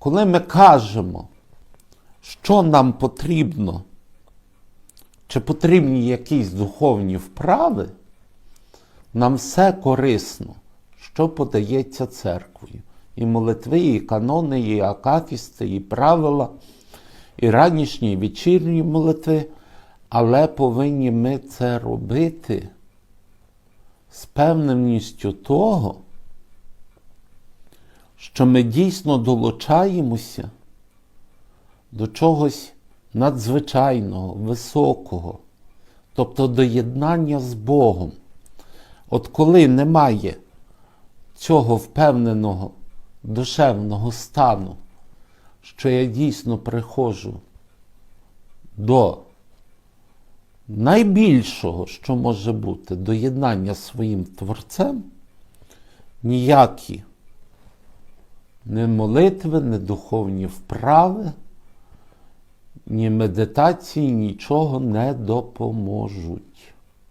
коли ми кажемо, що нам потрібно, чи потрібні якісь духовні вправи, нам все корисно, що подається церквою. І молитви, і канони, і акафісти, і правила, і ранішні, і вечірні молитви, але повинні ми це робити з певненістю того, що ми дійсно долучаємося до чогось надзвичайного, високого, тобто до єднання з Богом. От коли немає цього впевненого душевного стану, що я дійсно приходжу до найбільшого, що може бути, до єднання з своїм Творцем, ніякі не молитви, не духовні вправи, ні медитації нічого не допоможуть.